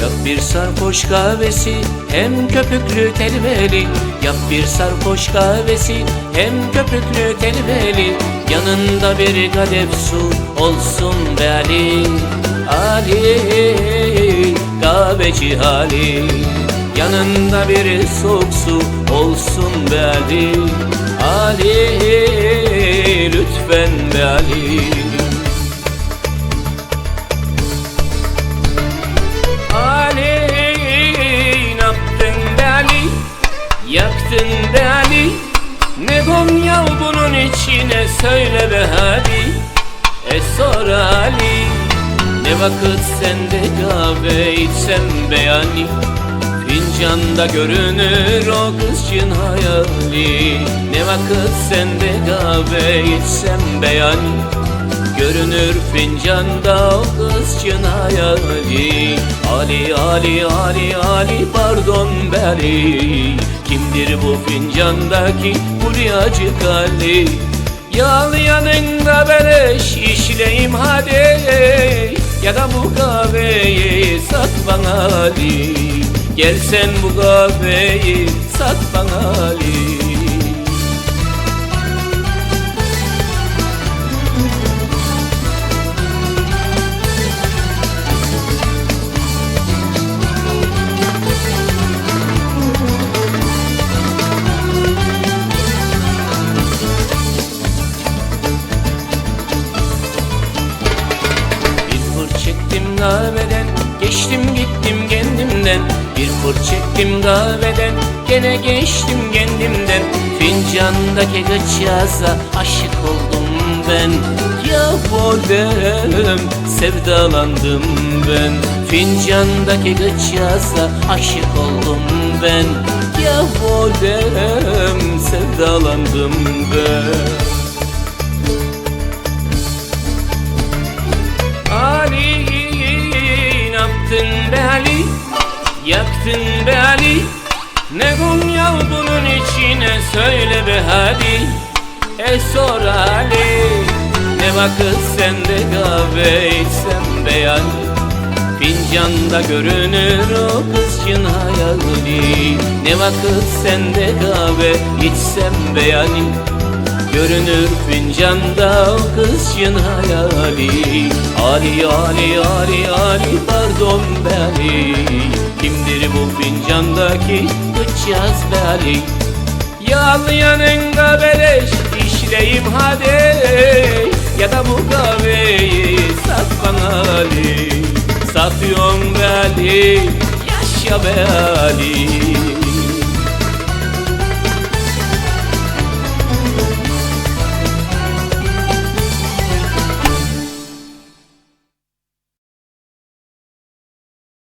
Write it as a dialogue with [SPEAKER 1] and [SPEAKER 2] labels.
[SPEAKER 1] Yap bir sarhoş kahvesi hem köpüklü telveli Yap bir sarhoş kahvesi hem köpüklü telveli Yanında bir kadeh su olsun be Ali. Ali kahveci Ali Yanında bir soğuk su olsun be Ali. Ali lütfen be Ali içine söyle be hadi. E sor Ali Ne vakit sende kahve içsem be yani Fincanda görünür o kızcın hayali. Ne vakit sende kahve içsem be yani Görünür fincanda o kızcın hayali Ali. Ali Ali Ali pardon beli Kimdir bu fincandaki hulyacık Ali Yal yanında beleş işleyim hadi. Ya da bu kahveyi sat bana Ali. Gel sen bu kahveyi sat bana Ali kahveden Geçtim gittim kendimden Bir fır çektim kahveden Gene geçtim kendimden Fincandaki kıçyaza aşık oldum ben. Ya voldem sevdalandım ben. Fincandaki kıçyaza aşık oldum ben. Ya voldem sevdalandım ben Ali? Yaktın be Ali. Ne Konya bunun içine? Söyle be hadi. E sor Ali. Ne vakit sende kahve içsem be yani. Fincanda görünür o kızcın hayali. Ne vakit sende kahve içsem be yani Görünür fincanda o kızcın hayali. Ali Ali Ali Ali pardon beni. Kimdir bu fincandaki kıçyaz beli Yal yanında beleş işleyim hadi. Ya da bu kahveyi sat bana Ali. Satıyorum beli yaşa be Ali